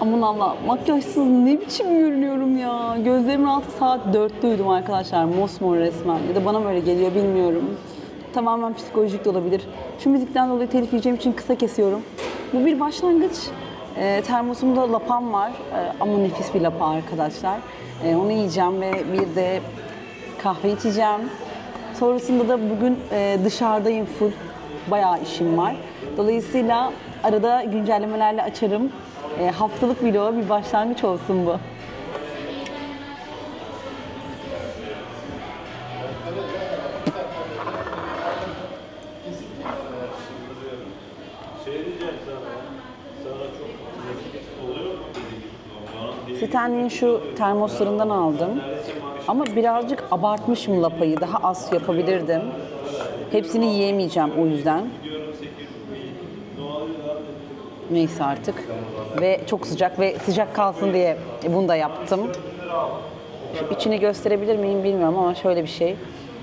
Aman Allah makyajsız ne biçim görünüyorum ya. Gözlerimin altı saat 4'te uyudum arkadaşlar. Mosmor resmen. Ya da bana mı öyle geliyor bilmiyorum. Tamamen psikolojik de olabilir. Şu müzikten dolayı telif yiyeceğim için kısa kesiyorum. Bu bir başlangıç. Ee, termosumda lapam var. Ee, ama nefis bir lapa arkadaşlar. Ee, onu yiyeceğim ve bir de kahve içeceğim. Sonrasında da bugün e, dışarıdayım full. Bayağı işim var. Dolayısıyla arada güncellemelerle açarım. E, haftalık vloga bir başlangıç olsun bu. Stanley'in şu termoslarından aldım. Ama birazcık abartmışım lapayı. Daha az yapabilirdim. Hepsini yiyemeyeceğim o yüzden. Neyse artık. Ve çok sıcak ve sıcak kalsın diye bunu da yaptım. Şu içini gösterebilir miyim bilmiyorum ama şöyle bir şey.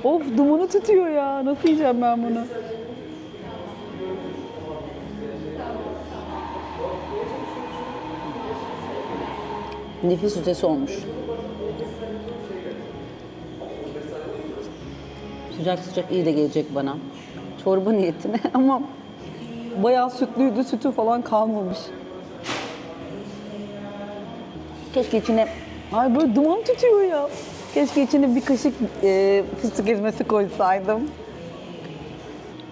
Of dumanı tutuyor ya. Nasıl yiyeceğim ben bunu? Nefis ötesi olmuş. Sıcak sıcak iyi de gelecek bana. Çorba niyetine ama bayağı sütlüydü. Sütü falan kalmamış. Keşke içine... Ay böyle duman tutuyor ya. Keşke içine bir kaşık e, fıstık ezmesi koysaydım.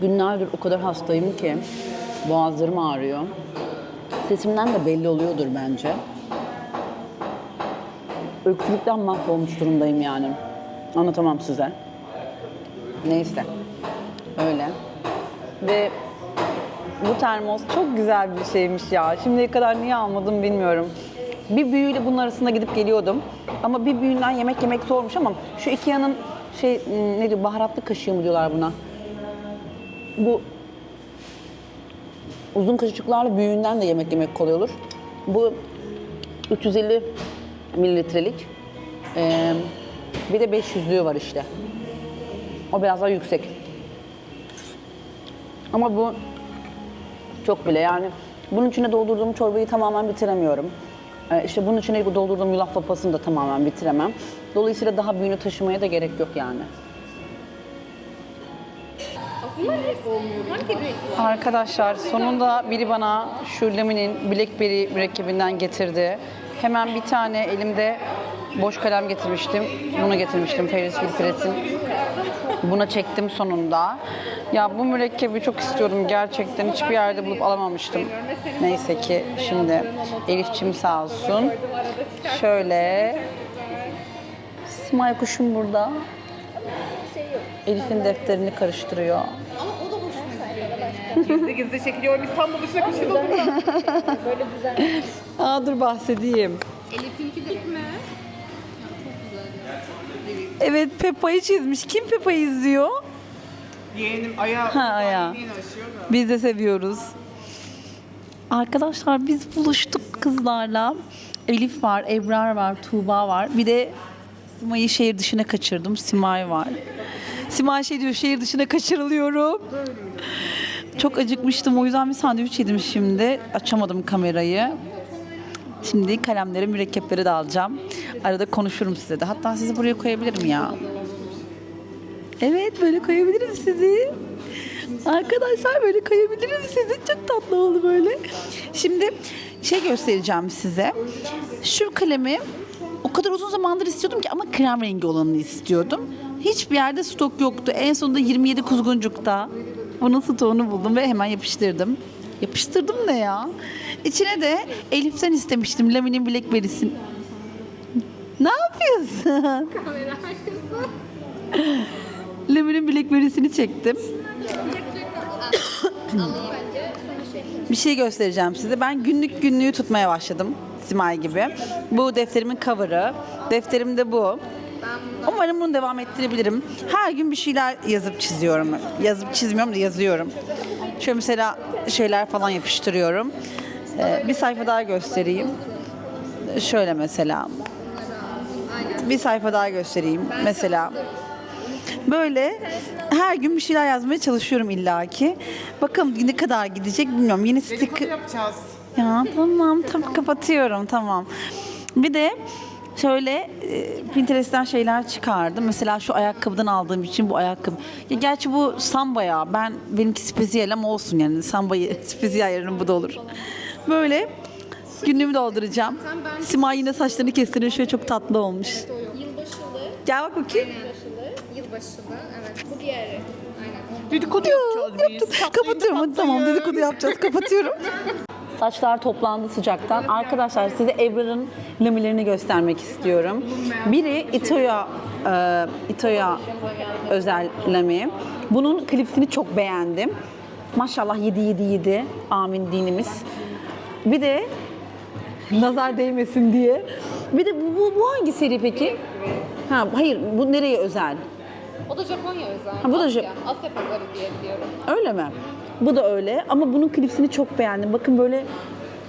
Günlerdir o kadar hastayım ki boğazlarım ağrıyor. Sesimden de belli oluyordur bence. Öksürükten mahvolmuş durumdayım yani. Anlatamam size. Neyse. Öyle. Ve bu termos çok güzel bir şeymiş ya. Şimdiye kadar niye almadım bilmiyorum. Bir büyüyle bunun arasında gidip geliyordum. Ama bir büyüğünden yemek yemek zormuş ama şu Ikea'nın şey hmm, ne diyor baharatlı kaşığı mı diyorlar buna. Bu uzun kaşıklarla büyüğünden de yemek yemek kolay olur. Bu 350 mililitrelik. Ee, bir de 500'lüğü var işte. O biraz daha yüksek. Ama bu çok bile yani bunun içine doldurduğum çorbayı tamamen bitiremiyorum. Ee, işte bunun içine doldurduğum yulaf lapasını da tamamen bitiremem. Dolayısıyla daha büyüğünü taşımaya da gerek yok yani. Arkadaşlar sonunda biri bana şu Lami'nin Blackberry mürekkebinden getirdi. Hemen bir tane elimde boş kalem getirmiştim. Bunu getirmiştim Ferris Wilfred'in. Buna çektim sonunda. Ya bu mürekkebi çok istiyordum gerçekten. Hiçbir yerde bulup alamamıştım. Neyse ki şimdi Elifçim sağ olsun. Şöyle. Simay kuşum burada. Elif'in defterini karıştırıyor. Gizli gizli çekiliyorum. İstanbul dışına kaçırdım. Aa dur bahsedeyim. Elif'inki de mi? Evet Peppa'yı çizmiş. Kim Peppa'yı izliyor? Yeğenim ayağı Ha, ayağı. yeğeni aşıyor da. Biz de seviyoruz. Arkadaşlar biz buluştuk kızlarla. Elif var, Ebrar var, Tuğba var. Bir de Sima'yı şehir dışına kaçırdım. Simay var. Simay şey diyor şehir dışına kaçırılıyorum. Çok acıkmıştım o yüzden bir sandviç yedim şimdi. Açamadım kamerayı. Şimdi kalemleri, mürekkepleri de alacağım. Arada konuşurum size de. Hatta sizi buraya koyabilirim ya. Evet böyle koyabilirim sizi. Arkadaşlar böyle koyabilirim sizi. Çok tatlı oldu böyle. Şimdi şey göstereceğim size. Şu kalemi o kadar uzun zamandır istiyordum ki ama krem rengi olanını istiyordum. Hiçbir yerde stok yoktu. En sonunda 27 Kuzguncuk'ta bunun stoğunu buldum ve hemen yapıştırdım. Yapıştırdım ne ya? İçine de Elif'ten istemiştim Lami'nin Blackberry'sin. Ne yapıyorsun? Lemi'nin Blackberry'sini çektim. Bir şey göstereceğim size. Ben günlük günlüğü tutmaya başladım. Simay gibi. Bu defterimin cover'ı. Defterim de bu. Umarım bunu devam ettirebilirim. Her gün bir şeyler yazıp çiziyorum. Yazıp çizmiyorum da yazıyorum. Şöyle mesela şeyler falan yapıştırıyorum. Ee, bir sayfa daha göstereyim. Şöyle mesela. Bir sayfa daha göstereyim. Mesela Böyle her gün bir şeyler yazmaya çalışıyorum illaki. Bakalım ne kadar gidecek bilmiyorum. Yeni sticker yapacağız. Ya tamam tamam kapatıyorum tamam. Bir de şöyle e, Pinterest'ten şeyler çıkardım. Mesela şu ayakkabıdan aldığım için bu ayakkabı. Ya gerçi bu samba ya. Ben benimki spesiyel ama olsun yani. Sambayı spesiyel yerine bu da olur. Böyle günlüğümü dolduracağım. Simay yine saçlarını kestiriyor. Şöyle çok tatlı olmuş. Yılbaşılı, Gel bak bakayım. yılbaşılı, yılbaşılı. Evet, bu diğeri. Aynen. Dedikodu yapacağız biz. Kapatıyorum hadi tamam dedikodu yapacağız kapatıyorum. Saçlar toplandı sıcaktan. Arkadaşlar size Ebrar'ın lamilerini göstermek istiyorum. Biri Itoya e, Itoya özel lami. Bunun klipsini çok beğendim. Maşallah 7 7 7 amin dinimiz. Bir de nazar değmesin diye. Bir de bu, bu, bu hangi seri peki? Ha, hayır bu nereye özel? O da Japonya özel. Ha, bu da Asya, Asya pazarı diye biliyorum. Öyle mi? Bu da öyle ama bunun klipsini çok beğendim. Bakın böyle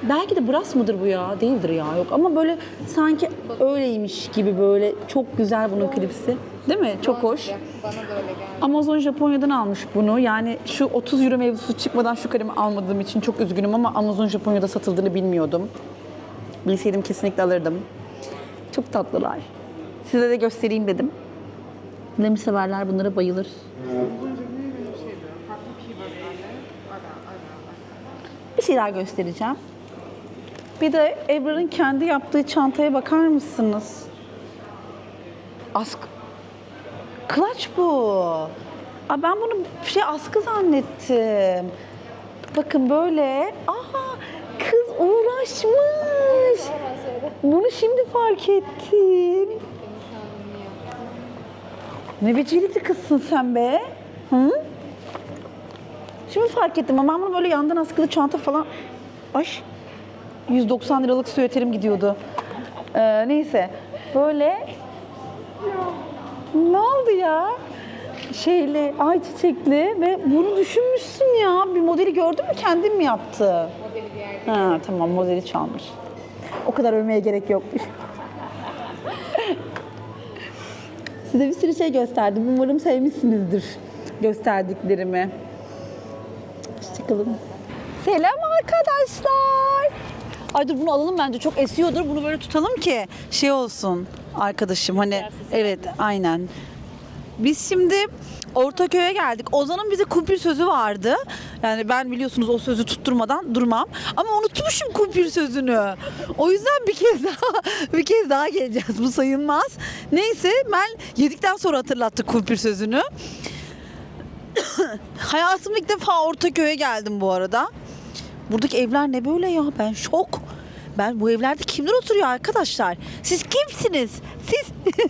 belki de brass mıdır bu ya? Değildir ya yok ama böyle sanki öyleymiş gibi böyle çok güzel bunun klipsi. Değil mi? Çok hoş. Bana da öyle geldi. Amazon Japonya'dan almış bunu. Yani şu 30 euro mevzusu çıkmadan şu kalemi almadığım için çok üzgünüm ama Amazon Japonya'da satıldığını bilmiyordum. Bilseydim kesinlikle alırdım. Çok tatlılar. Size de göstereyim dedim. Lemi severler bunlara bayılır. Bir şeyler göstereceğim. Bir de Ebrar'ın kendi yaptığı çantaya bakar mısınız? Ask Klaç bu. Aa, ben bunu şey askı zannettim. Bakın böyle. Aha kız uğraşmış. Bunu şimdi fark ettim. Ne becerikli kızsın sen be. Hı? Şimdi fark ettim ama ben bunu böyle yandan askılı çanta falan... Ay 190 liralık süveterim gidiyordu. Ee, neyse böyle ne oldu ya? Şeyli, ay çiçekli ve bunu düşünmüşsün ya. Bir modeli gördün mü kendin mi yaptı? Modeli bir yerde. Ha tamam modeli çalmış. O kadar övmeye gerek yokmuş. Size bir sürü şey gösterdim. Umarım sevmişsinizdir gösterdiklerimi. Hoşçakalın. Selam arkadaşlar. Ay dur bunu alalım bence çok esiyordur. Bunu böyle tutalım ki şey olsun arkadaşım hani evet aynen. Biz şimdi Ortaköy'e geldik. Ozan'ın bize kumpir sözü vardı. Yani ben biliyorsunuz o sözü tutturmadan durmam. Ama unutmuşum kumpir sözünü. O yüzden bir kez daha bir kez daha geleceğiz. Bu sayılmaz. Neyse ben yedikten sonra hatırlattı kumpir sözünü. Hayatımda ilk defa Ortaköy'e geldim bu arada. Buradaki evler ne böyle ya? Ben şok. Ben bu evlerde kimler oturuyor arkadaşlar? Siz kimsiniz? Siz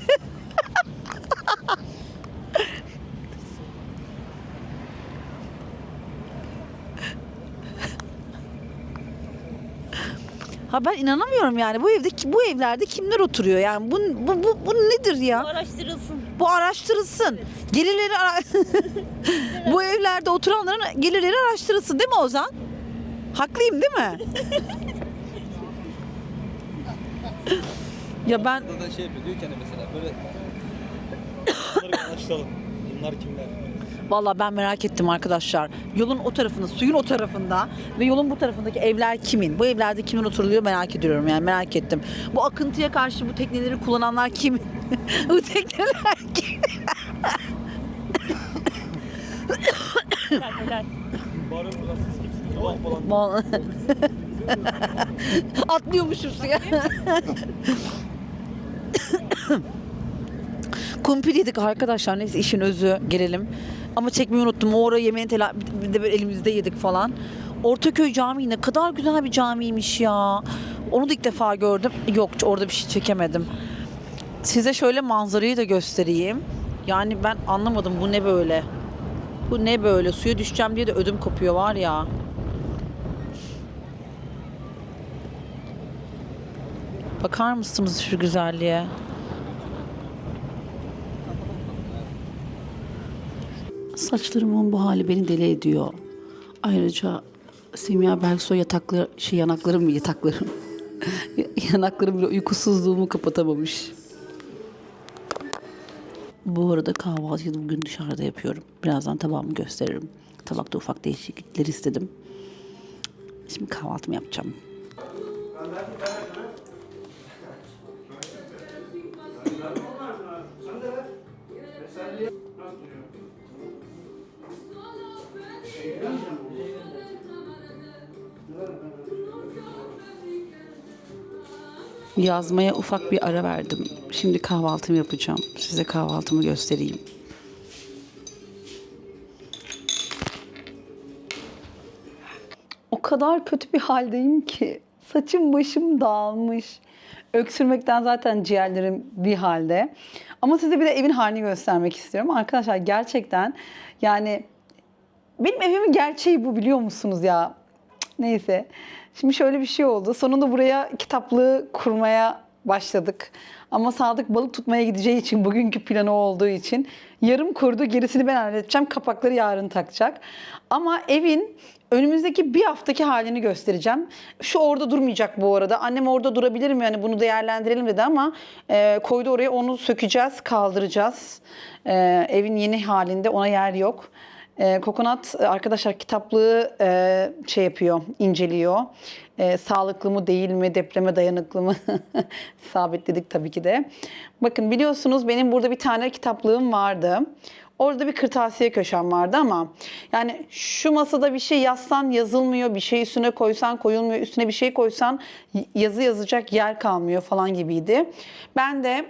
Ha ben inanamıyorum yani bu evde bu evlerde kimler oturuyor yani bu bu bu, bu nedir ya? araştırılsın. Bu araştırılsın. Gelirleri ara- bu evlerde oturanların gelirleri araştırılsın değil mi Ozan? Haklıyım değil mi? ya ben Burada da şey yapıyor diyor ki hani mesela böyle araştıralım. Bunlar kimler? Vallahi ben merak ettim arkadaşlar. Yolun o tarafında, suyun o tarafında ve yolun bu tarafındaki evler kimin? Bu evlerde kimin oturuluyor merak ediyorum yani merak ettim. Bu akıntıya karşı bu tekneleri kullananlar kim? bu tekneler kim? Buradan siz kimsiniz? Falan. Atlıyormuşum suya. Kumpir yedik arkadaşlar. Neyse işin özü gelelim. Ama çekmeyi unuttum. O ara yemeğin tela bir de böyle elimizde yedik falan. Ortaköy Camii ne kadar güzel bir camiymiş ya. Onu da ilk defa gördüm. Yok orada bir şey çekemedim. Size şöyle manzarayı da göstereyim. Yani ben anlamadım bu ne böyle. Bu ne böyle? Suya düşeceğim diye de ödüm kopuyor var ya. Bakar mısınız şu güzelliğe? Saçlarımın bu hali beni deli ediyor. Ayrıca Simya Berksoy yatakları, şey yanaklarım yataklarım. yanaklarım bile uykusuzluğumu kapatamamış. Bu arada kahvaltıyı bugün dışarıda yapıyorum. Birazdan tabağımı gösteririm. Tabakta ufak değişiklikler istedim. Şimdi kahvaltımı yapacağım. Ben Yazmaya ufak bir ara verdim. Şimdi kahvaltımı yapacağım. Size kahvaltımı göstereyim. O kadar kötü bir haldeyim ki saçım başım dağılmış. Öksürmekten zaten ciğerlerim bir halde. Ama size bir de evin halini göstermek istiyorum. Arkadaşlar gerçekten yani benim evimin gerçeği bu biliyor musunuz ya? Neyse. Şimdi şöyle bir şey oldu. Sonunda buraya kitaplığı kurmaya başladık. Ama Sadık balık tutmaya gideceği için, bugünkü planı olduğu için yarım kurdu. Gerisini ben halledeceğim. Kapakları yarın takacak. Ama evin önümüzdeki bir haftaki halini göstereceğim. Şu orada durmayacak bu arada. Annem orada durabilir mi? Yani bunu değerlendirelim dedi ama e, koydu oraya onu sökeceğiz, kaldıracağız. E, evin yeni halinde ona yer yok. E, Kokonat arkadaşlar kitaplığı e, şey yapıyor, inceliyor. E, sağlıklı mı değil mi, depreme dayanıklı mı sabitledik tabii ki de. Bakın biliyorsunuz benim burada bir tane kitaplığım vardı. Orada bir kırtasiye köşem vardı ama yani şu masada bir şey yazsan yazılmıyor, bir şey üstüne koysan koyulmuyor, üstüne bir şey koysan yazı yazacak yer kalmıyor falan gibiydi. Ben de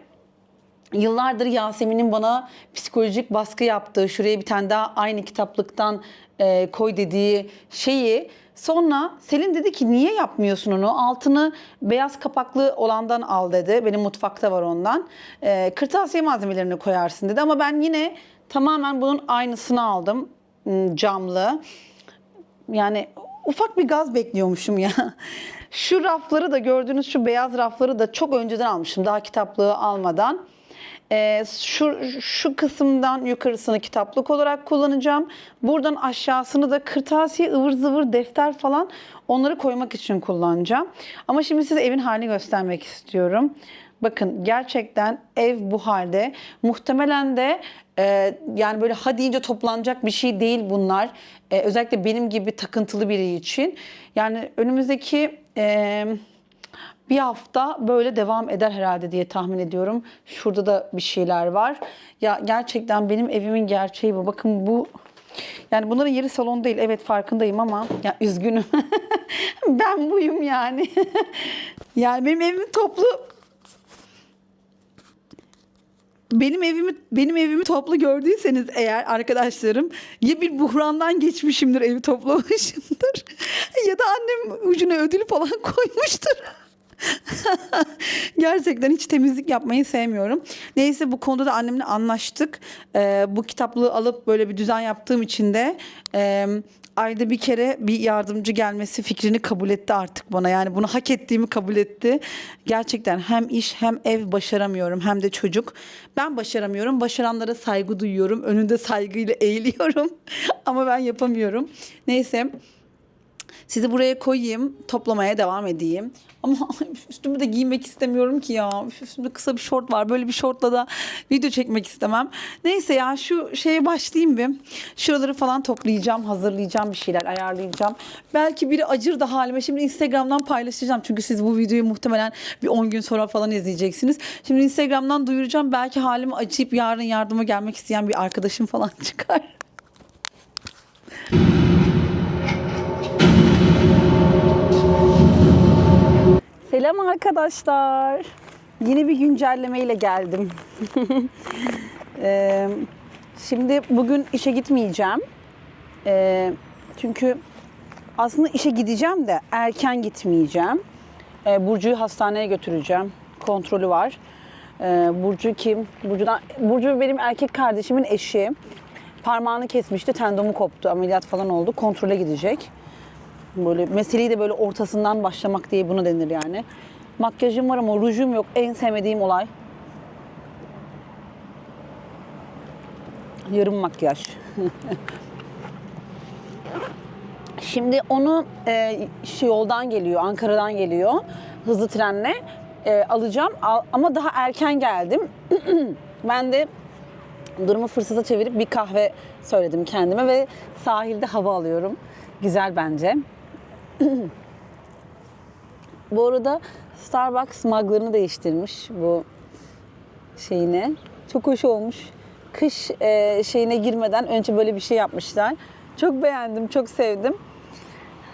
Yıllardır Yasemin'in bana psikolojik baskı yaptığı, şuraya bir tane daha aynı kitaplıktan e, koy dediği şeyi sonra Selin dedi ki niye yapmıyorsun onu? Altını beyaz kapaklı olandan al dedi. Benim mutfakta var ondan. E, kırtasiye malzemelerini koyarsın dedi ama ben yine tamamen bunun aynısını aldım. Camlı. Yani ufak bir gaz bekliyormuşum ya. Şu rafları da gördüğünüz şu beyaz rafları da çok önceden almışım. Daha kitaplığı almadan. Ee, şu, şu kısımdan yukarısını kitaplık olarak kullanacağım. Buradan aşağısını da kırtasiye, ıvır zıvır, defter falan onları koymak için kullanacağım. Ama şimdi size evin halini göstermek istiyorum. Bakın gerçekten ev bu halde. Muhtemelen de e, yani böyle ha deyince toplanacak bir şey değil bunlar. E, özellikle benim gibi takıntılı biri için. Yani önümüzdeki e, bir hafta böyle devam eder herhalde diye tahmin ediyorum. Şurada da bir şeyler var. Ya gerçekten benim evimin gerçeği bu. Bakın bu yani bunların yeri salon değil. Evet farkındayım ama ya üzgünüm. ben buyum yani. yani benim evimin toplu benim evimi benim evimi toplu gördüyseniz eğer arkadaşlarım ya bir buhrandan geçmişimdir evi toplamışımdır ya da annem ucuna ödül falan koymuştur. Gerçekten hiç temizlik yapmayı sevmiyorum. Neyse bu konuda da annemle anlaştık. Ee, bu kitaplığı alıp böyle bir düzen yaptığım için de e, ayda bir kere bir yardımcı gelmesi fikrini kabul etti artık bana. Yani bunu hak ettiğimi kabul etti. Gerçekten hem iş hem ev başaramıyorum hem de çocuk. Ben başaramıyorum. Başaranlara saygı duyuyorum. Önünde saygıyla eğiliyorum. Ama ben yapamıyorum. Neyse. Sizi buraya koyayım, toplamaya devam edeyim. Ama üstümü de giymek istemiyorum ki ya. Üstümde kısa bir şort var. Böyle bir şortla da video çekmek istemem. Neyse ya şu şeye başlayayım bir. Şuraları falan toplayacağım, hazırlayacağım bir şeyler, ayarlayacağım. Belki biri acır da halime. Şimdi Instagram'dan paylaşacağım. Çünkü siz bu videoyu muhtemelen bir 10 gün sonra falan izleyeceksiniz. Şimdi Instagram'dan duyuracağım. Belki halimi acıyıp yarın yardıma gelmek isteyen bir arkadaşım falan çıkar. Selam arkadaşlar. Yeni bir güncelleme ile geldim. Ee, şimdi bugün işe gitmeyeceğim. Ee, çünkü aslında işe gideceğim de erken gitmeyeceğim. Ee, Burcu'yu hastaneye götüreceğim. Kontrolü var. Ee, Burcu kim? Burcu'dan, Burcu benim erkek kardeşimin eşi. Parmağını kesmişti, tendomu koptu, ameliyat falan oldu. Kontrole gidecek. Böyle meseleyi de böyle ortasından başlamak diye buna denir yani. Makyajım var ama rujum yok. En sevmediğim olay. Yarım makyaj. Şimdi onu e, şey yoldan geliyor, Ankara'dan geliyor. Hızlı trenle e, alacağım Al- ama daha erken geldim. ben de durumu fırsata çevirip bir kahve söyledim kendime ve sahilde hava alıyorum. Güzel bence. Bu arada Starbucks muglarını değiştirmiş bu şeyine. Çok hoş olmuş. kış e, şeyine girmeden önce böyle bir şey yapmışlar. Çok beğendim, çok sevdim.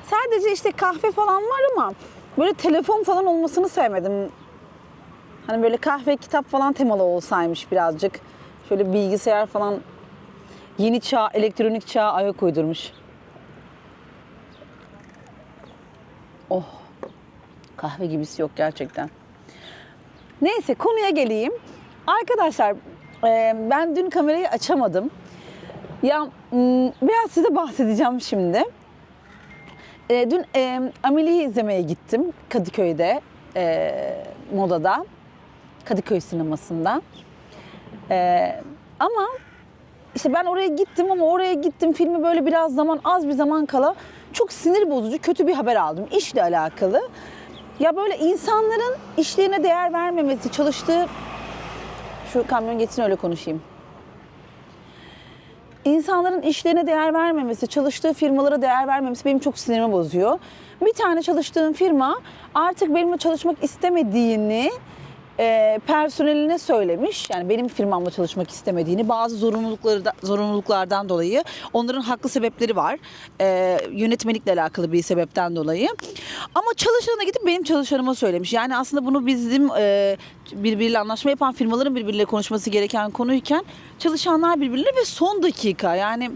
Sadece işte kahve falan var ama böyle telefon falan olmasını sevmedim. Hani böyle kahve, kitap falan temalı olsaymış birazcık. Şöyle bilgisayar falan yeni çağ, elektronik çağ ayak uydurmuş. Oh. Kahve gibisi yok gerçekten. Neyse konuya geleyim. Arkadaşlar e, ben dün kamerayı açamadım. Ya m, biraz size bahsedeceğim şimdi. E, dün e, Amelie'yi izlemeye gittim Kadıköy'de, Moda'da. Kadıköy sinemasında. Ama işte ben oraya gittim ama oraya gittim filmi böyle biraz zaman az bir zaman kala çok sinir bozucu kötü bir haber aldım işle alakalı. Ya böyle insanların işlerine değer vermemesi, çalıştığı şu kamyon geçsin öyle konuşayım. İnsanların işlerine değer vermemesi, çalıştığı firmalara değer vermemesi benim çok sinirimi bozuyor. Bir tane çalıştığım firma artık benimle çalışmak istemediğini e, personeline söylemiş. Yani benim firmamla çalışmak istemediğini bazı zorunlulukları da, zorunluluklardan dolayı onların haklı sebepleri var. E, yönetmelikle alakalı bir sebepten dolayı. Ama çalışanına gidip benim çalışanıma söylemiş. Yani aslında bunu bizim e, birbiriyle anlaşma yapan firmaların birbiriyle konuşması gereken konuyken çalışanlar birbirine ve son dakika yani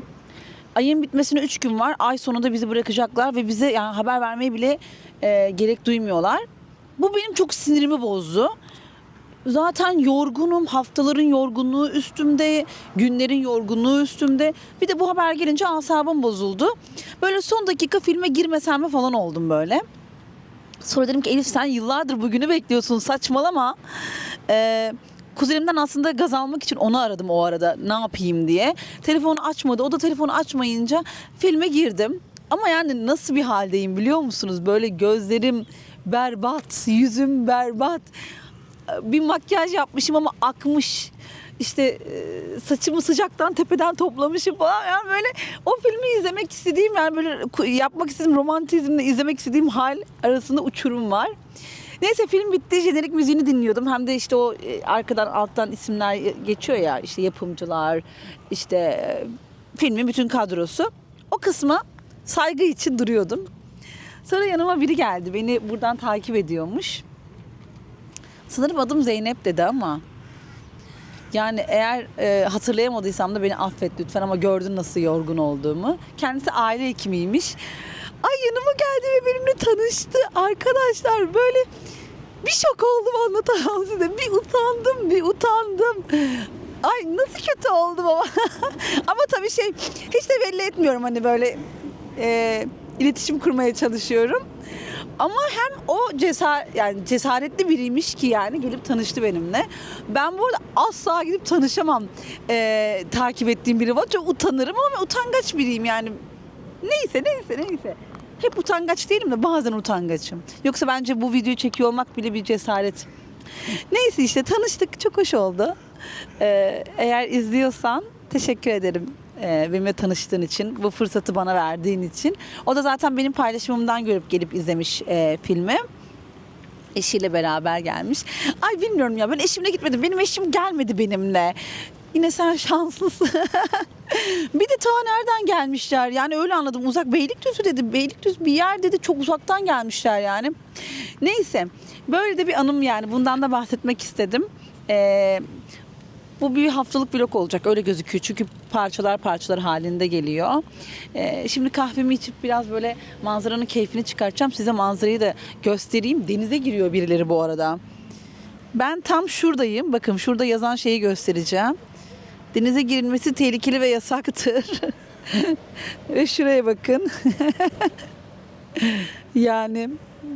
ayın bitmesine 3 gün var. Ay sonunda bizi bırakacaklar ve bize yani haber vermeyi bile e, gerek duymuyorlar. Bu benim çok sinirimi bozdu. Zaten yorgunum, haftaların yorgunluğu üstümde, günlerin yorgunluğu üstümde. Bir de bu haber gelince asabım bozuldu. Böyle son dakika filme girmesem mi falan oldum böyle. Sonra dedim ki Elif sen yıllardır bugünü bekliyorsun saçmalama. Ee, kuzenimden aslında gaz almak için onu aradım o arada ne yapayım diye. Telefonu açmadı. O da telefonu açmayınca filme girdim. Ama yani nasıl bir haldeyim biliyor musunuz? Böyle gözlerim berbat, yüzüm berbat. Bir makyaj yapmışım ama akmış. İşte e, saçımı sıcaktan tepeden toplamışım falan. Yani böyle o filmi izlemek istediğim yani böyle yapmak istediğim romantizmle izlemek istediğim hal arasında uçurum var. Neyse film bitti. Jenerik müziğini dinliyordum. Hem de işte o e, arkadan alttan isimler geçiyor ya. işte yapımcılar, işte e, filmin bütün kadrosu. O kısma saygı için duruyordum. Sonra yanıma biri geldi. Beni buradan takip ediyormuş. Sanırım adım Zeynep dedi ama yani eğer e, hatırlayamadıysam da beni affet lütfen ama gördün nasıl yorgun olduğumu. Kendisi aile hekimiymiş. Ay yanıma geldi ve benimle tanıştı. Arkadaşlar böyle bir şok oldum anlatamam size. Bir utandım, bir utandım. Ay nasıl kötü oldum ama. ama tabii şey hiç de belli etmiyorum hani böyle e, iletişim kurmaya çalışıyorum. Ama hem o cesar yani cesaretli biriymiş ki yani gelip tanıştı benimle. Ben bu arada asla gidip tanışamam. Ee, takip ettiğim biri var. Çok utanırım ama utangaç biriyim yani. Neyse neyse neyse. Hep utangaç değilim de bazen utangaçım. Yoksa bence bu videoyu çekiyor olmak bile bir cesaret. Neyse işte tanıştık. Çok hoş oldu. Ee, eğer izliyorsan teşekkür ederim ee, benimle tanıştığın için, bu fırsatı bana verdiğin için. O da zaten benim paylaşımımdan görüp gelip izlemiş e, filmi. Eşiyle beraber gelmiş. Ay bilmiyorum ya ben eşimle gitmedim. Benim eşim gelmedi benimle. Yine sen şanslısın. bir de ta nereden gelmişler? Yani öyle anladım. Uzak Beylikdüzü dedi. Beylikdüzü bir yer dedi. Çok uzaktan gelmişler yani. Neyse. Böyle de bir anım yani. Bundan da bahsetmek istedim. Ee, bu bir haftalık vlog olacak öyle gözüküyor çünkü parçalar parçalar halinde geliyor. Ee, şimdi kahvemi içip biraz böyle manzaranın keyfini çıkartacağım. Size manzarayı da göstereyim. Denize giriyor birileri bu arada. Ben tam şuradayım. Bakın şurada yazan şeyi göstereceğim. Denize girilmesi tehlikeli ve yasaktır. ve şuraya bakın. yani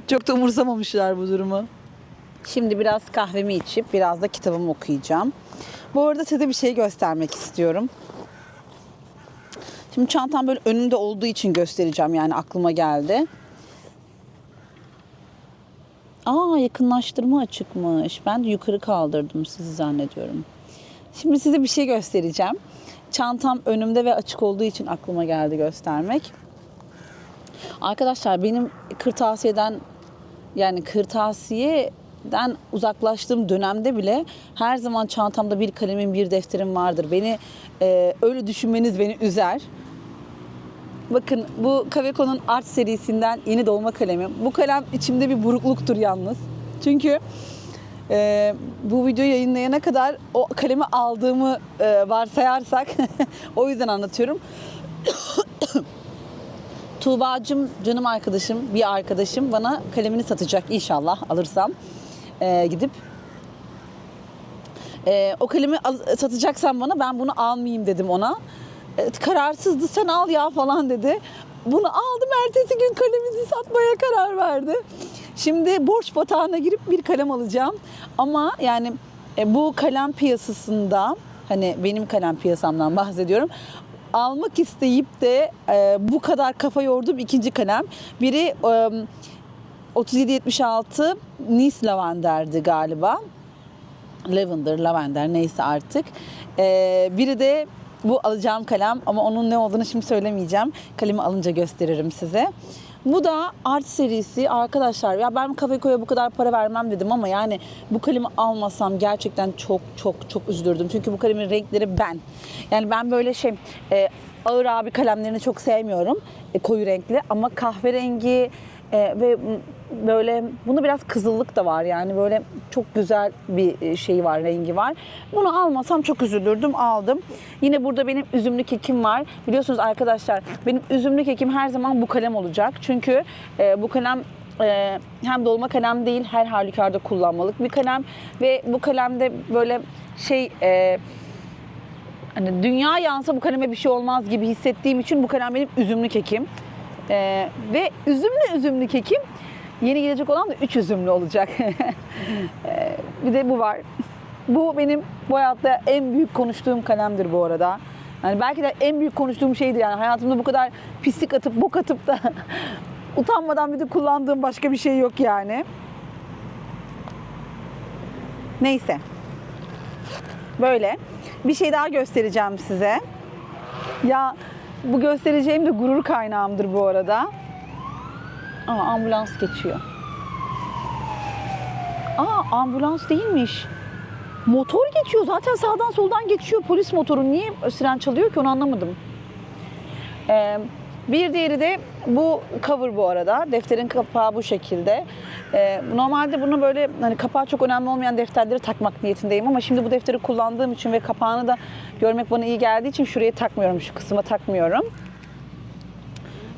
çok da umursamamışlar bu durumu. Şimdi biraz kahvemi içip biraz da kitabımı okuyacağım. Bu arada size bir şey göstermek istiyorum. Şimdi çantam böyle önümde olduğu için göstereceğim yani aklıma geldi. Aa yakınlaştırma açıkmış. Ben yukarı kaldırdım sizi zannediyorum. Şimdi size bir şey göstereceğim. Çantam önümde ve açık olduğu için aklıma geldi göstermek. Arkadaşlar benim kırtasiyeden yani kırtasiye den uzaklaştığım dönemde bile her zaman çantamda bir kalemim, bir defterim vardır. Beni e, öyle düşünmeniz beni üzer. Bakın bu Kaveco'nun art serisinden yeni dolma kalemim. Bu kalem içimde bir burukluktur yalnız. Çünkü e, bu videoyu yayınlayana kadar o kalemi aldığımı e, varsayarsak o yüzden anlatıyorum. Tuğba'cım canım arkadaşım, bir arkadaşım bana kalemini satacak inşallah alırsam e, gidip. E, o kalemi al- satacaksan bana ben bunu almayayım dedim ona. E, kararsızdı sen al ya falan dedi. Bunu aldım ertesi gün kalemini satmaya karar verdi. Şimdi borç batağına girip bir kalem alacağım. Ama yani e, bu kalem piyasasında hani benim kalem piyasamdan bahsediyorum. Almak isteyip de e, bu kadar kafa yorduğum ikinci kalem. Biri e, 3776 Nice Lavender'di galiba. Lavender, lavender neyse artık. Ee, biri de bu alacağım kalem ama onun ne olduğunu şimdi söylemeyeceğim. Kalemi alınca gösteririm size. Bu da art serisi arkadaşlar. Ya ben Kaveco'ya bu kadar para vermem dedim ama yani bu kalemi almasam gerçekten çok çok çok üzülürdüm. Çünkü bu kalemin renkleri ben. Yani ben böyle şey e, ağır abi kalemlerini çok sevmiyorum. E, koyu renkli ama kahverengi e, ve böyle bunu biraz kızıllık da var yani böyle çok güzel bir e, şeyi var rengi var. Bunu almasam çok üzülürdüm aldım. Yine burada benim üzümlü kekim var. Biliyorsunuz arkadaşlar benim üzümlü kekim her zaman bu kalem olacak. Çünkü e, bu kalem e, hem dolma kalem değil her halükarda kullanmalık bir kalem ve bu kalemde böyle şey e, hani dünya yansa bu kaleme bir şey olmaz gibi hissettiğim için bu kalem benim üzümlü kekim. Ee, ve üzümlü üzümlü kekim yeni gelecek olan da üç üzümlü olacak. Ee, bir de bu var. Bu benim bu hayatta en büyük konuştuğum kalemdir bu arada. Yani belki de en büyük konuştuğum şeydi yani hayatımda bu kadar pislik atıp bok atıp da utanmadan bir de kullandığım başka bir şey yok yani. Neyse. Böyle. Bir şey daha göstereceğim size. Ya bu göstereceğim de gurur kaynağımdır bu arada. Aa ambulans geçiyor. Aa ambulans değilmiş. Motor geçiyor. Zaten sağdan soldan geçiyor polis motoru. Niye siren çalıyor ki onu anlamadım. Ee, bir diğeri de bu cover bu arada. Defterin kapağı bu şekilde. Ee, normalde bunu böyle hani kapağı çok önemli olmayan defterleri takmak niyetindeyim ama şimdi bu defteri kullandığım için ve kapağını da görmek bana iyi geldiği için şuraya takmıyorum, şu kısma takmıyorum.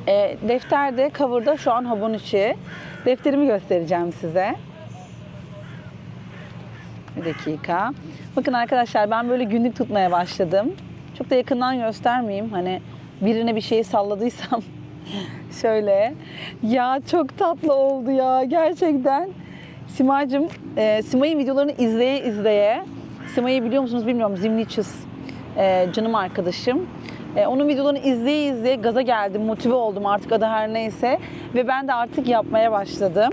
Ee, defterde, cover'da şu an habun içi. Defterimi göstereceğim size. Bir dakika. Bakın arkadaşlar ben böyle günlük tutmaya başladım. Çok da yakından göstermeyeyim. Hani birine bir şeyi salladıysam şöyle. Ya çok tatlı oldu ya gerçekten. Simacım, e, Simay'ın videolarını izleye izleye. Simay'ı biliyor musunuz bilmiyorum. Zimniçiz. E, canım arkadaşım. E, onun videolarını izleye izleye gaza geldim, motive oldum artık adı her neyse. Ve ben de artık yapmaya başladım.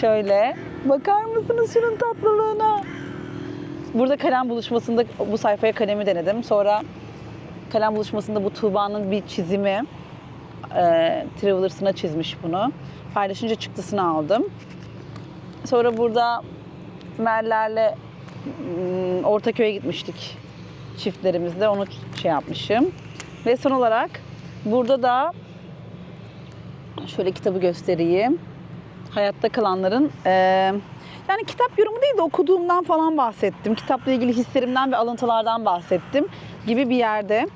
Şöyle. Bakar mısınız şunun tatlılığına? Burada kalem buluşmasında bu sayfaya kalemi denedim. Sonra kalem buluşmasında bu Tuğba'nın bir çizimi. E, Travelers'ına çizmiş bunu. Paylaşınca çıktısını aldım. Sonra burada Merler'le Ortaköy'e gitmiştik çiftlerimizle. Onu şey yapmışım. Ve son olarak burada da şöyle kitabı göstereyim. Hayatta kalanların e, yani kitap yorumu değil de okuduğumdan falan bahsettim. Kitapla ilgili hislerimden ve alıntılardan bahsettim gibi bir yerde.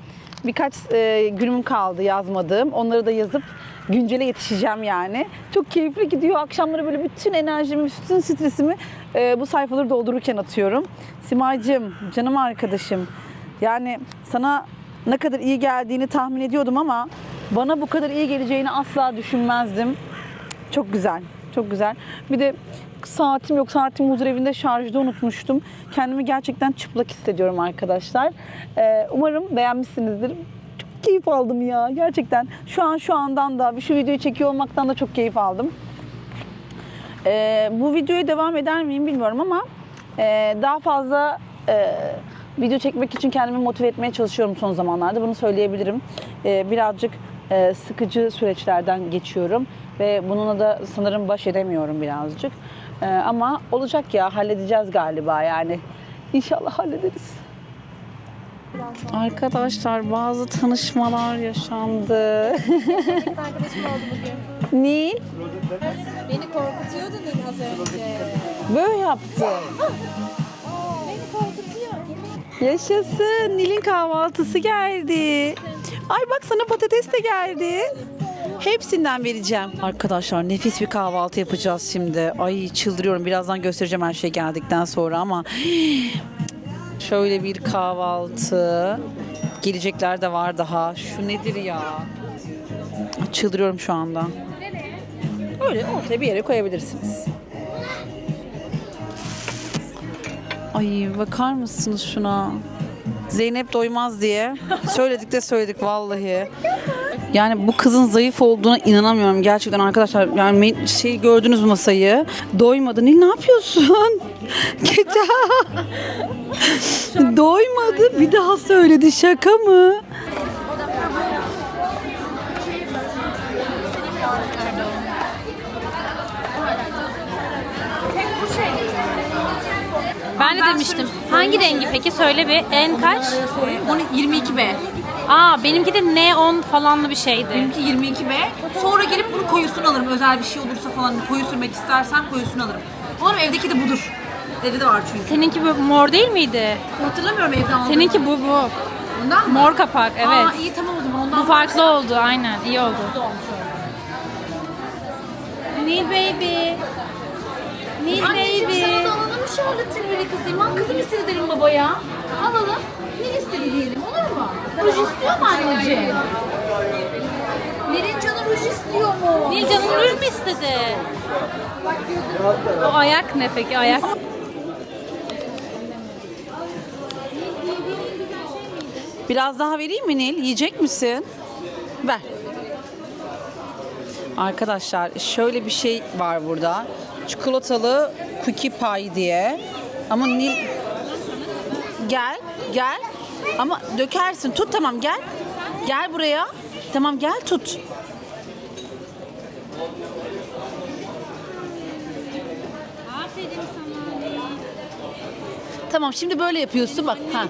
Birkaç e, günüm kaldı yazmadığım. Onları da yazıp güncele yetişeceğim yani. Çok keyifli gidiyor. Akşamları böyle bütün enerjimi, bütün stresimi e, bu sayfaları doldururken atıyorum. Simay'cığım, canım arkadaşım. Yani sana ne kadar iyi geldiğini tahmin ediyordum ama bana bu kadar iyi geleceğini asla düşünmezdim. Çok güzel. Çok güzel. Bir de saatim yok. Saatimi huzur evinde şarjda unutmuştum. Kendimi gerçekten çıplak hissediyorum arkadaşlar. Ee, umarım beğenmişsinizdir. Çok keyif aldım ya. Gerçekten şu an şu andan da şu videoyu çekiyor olmaktan da çok keyif aldım. Ee, bu videoyu devam eder miyim bilmiyorum ama e, daha fazla e, video çekmek için kendimi motive etmeye çalışıyorum son zamanlarda. Bunu söyleyebilirim. E, birazcık e, sıkıcı süreçlerden geçiyorum ve bununla da sanırım baş edemiyorum birazcık. Ee, ama olacak ya halledeceğiz galiba yani. İnşallah hallederiz. Arkadaşlar bazı tanışmalar yaşandı. Arkadaşım oldu bugün. Nil Beni korkutuyordun az önce. böyle yaptı. Yaşasın. Nil'in kahvaltısı geldi. Ay bak sana patates de geldi. Hepsinden vereceğim. Arkadaşlar nefis bir kahvaltı yapacağız şimdi. Ay çıldırıyorum. Birazdan göstereceğim her şey geldikten sonra ama şöyle bir kahvaltı. Gelecekler de var daha. Şu nedir ya? Çıldırıyorum şu anda. Öyle ortaya bir yere koyabilirsiniz. Ay bakar mısınız şuna? Zeynep doymaz diye. Söyledik de söyledik vallahi. Yani bu kızın zayıf olduğuna inanamıyorum gerçekten arkadaşlar. Yani şey gördünüz masayı? Doymadı. Nil ne yapıyorsun? Gece. Doymadı. Bir daha söyledi. Şaka mı? Ben de demiştim. Hangi rengi peki? Söyle bir. En kaç? 22B. Aa benimki de neon falanlı bir şeydi. Benimki 22B. Sonra gelip bunu koyusunu alırım. Özel bir şey olursa falan koyu sürmek istersen koyusunu alırım. Umarım evdeki de budur. Evde de var çünkü. Seninki bu mor değil miydi? Hatırlamıyorum evden aldığımı. Seninki bu bu. Ondan mı? Mor kapak evet. Aa iyi tamam o zaman ondan bu farklı oldu aynen. iyi oldu. Nil baby. Nil Anneciğim baby. sana da alalım mı Charlotte Tilbury kızım? Ben kızım istedi derim babaya. Alalım. Ne istedi diyelim olur mu? Ruj istiyor mu anneciğim? Nerin canı ruj istiyor mu? Nil canın ruj mu istedi? O ayak ne peki ayak? Biraz daha vereyim mi Nil? Yiyecek misin? Ver. Arkadaşlar şöyle bir şey var burada. Çikolatalı cookie pie diye. Ama Nil gel, gel. Ama dökersin. Tut tamam gel. Gel buraya. Tamam gel tut. Tamam şimdi böyle yapıyorsun bak. Ha.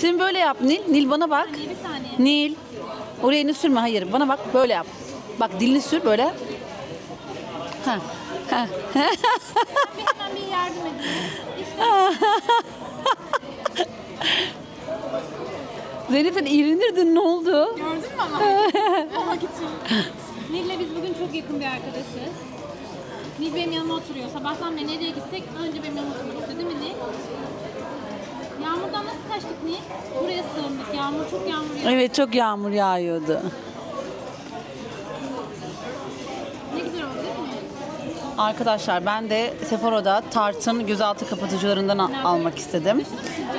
Şimdi böyle yap Nil. Nil bana bak. Nil. Oraya elini sürme. Hayır. Bana bak. Böyle yap. Bak dilini sür böyle. Ha. Ha. Hemen bir yardım edin. İğrenirdin. Ne oldu? Gördün mü ama? Olmak için. Nil'le biz bugün çok yakın bir arkadaşız. Nil benim yanıma oturuyor. Sabahtan beri nereye gitsek önce benim yanıma oturmak istiyor değil mi? Yağmurdan nasıl kaçtık Nil? Buraya sığındık. Yağmur çok yağmur yağıyor. Evet çok yağmur yağıyordu. Ne güzel oldu değil mi? Arkadaşlar ben de Sephora'da Tarte'ın gözaltı kapatıcılarından al- almak istedim.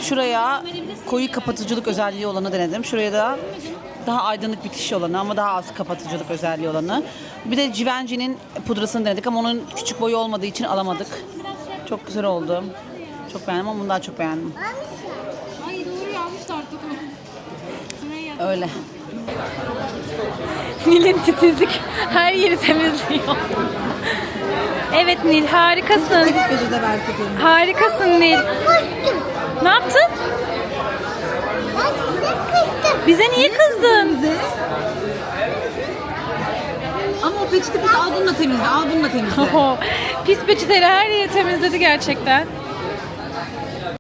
Şuraya koyu kapatıcılık özelliği olanı denedim. Şuraya da daha aydınlık bitiş olanı ama daha az kapatıcılık özelliği olanı. Bir de Givenchy'nin pudrasını denedik ama onun küçük boyu olmadığı için alamadık. Çok güzel oldu. Çok beğendim ama bunu daha çok beğendim. Ay Öyle. Nil'in titizlik her yeri temizliyor. evet Nil harikasın. Harikasın Nil. Ne yaptın? Bize niye kızdın? Ama o peçete pis al bunu da temizle. Al bunu da temizle. Pis peçeteyle her yeri temizledi gerçekten.